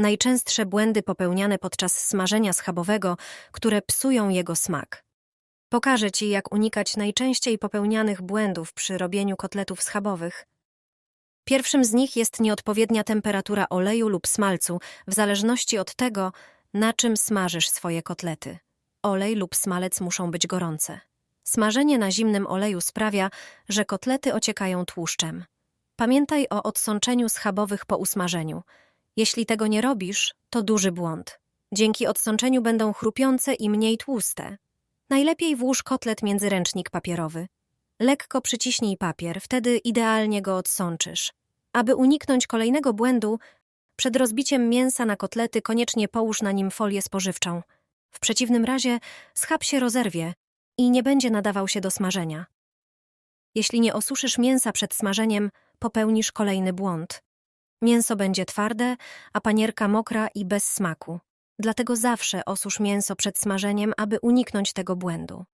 najczęstsze błędy popełniane podczas smażenia schabowego, które psują jego smak. Pokażę Ci, jak unikać najczęściej popełnianych błędów przy robieniu kotletów schabowych. Pierwszym z nich jest nieodpowiednia temperatura oleju lub smalcu, w zależności od tego, na czym smażysz swoje kotlety. Olej lub smalec muszą być gorące. Smażenie na zimnym oleju sprawia, że kotlety ociekają tłuszczem. Pamiętaj o odsączeniu schabowych po usmażeniu. Jeśli tego nie robisz, to duży błąd. Dzięki odsączeniu będą chrupiące i mniej tłuste. Najlepiej włóż kotlet między ręcznik papierowy. Lekko przyciśnij papier, wtedy idealnie go odsączysz. Aby uniknąć kolejnego błędu, przed rozbiciem mięsa na kotlety koniecznie połóż na nim folię spożywczą. W przeciwnym razie schab się rozerwie i nie będzie nadawał się do smażenia. Jeśli nie osuszysz mięsa przed smażeniem, popełnisz kolejny błąd. Mięso będzie twarde, a panierka mokra i bez smaku. Dlatego zawsze osusz mięso przed smażeniem, aby uniknąć tego błędu.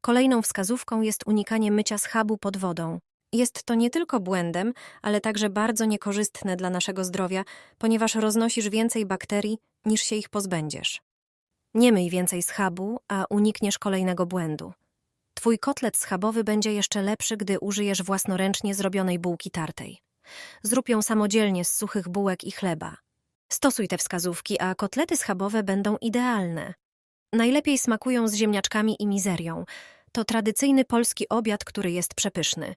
Kolejną wskazówką jest unikanie mycia schabu pod wodą. Jest to nie tylko błędem, ale także bardzo niekorzystne dla naszego zdrowia, ponieważ roznosisz więcej bakterii, niż się ich pozbędziesz. Nie myj więcej schabu, a unikniesz kolejnego błędu. Twój kotlet schabowy będzie jeszcze lepszy, gdy użyjesz własnoręcznie zrobionej bułki tartej. Zrób ją samodzielnie z suchych bułek i chleba. Stosuj te wskazówki, a kotlety schabowe będą idealne. Najlepiej smakują z ziemniaczkami i mizerią. To tradycyjny polski obiad, który jest przepyszny.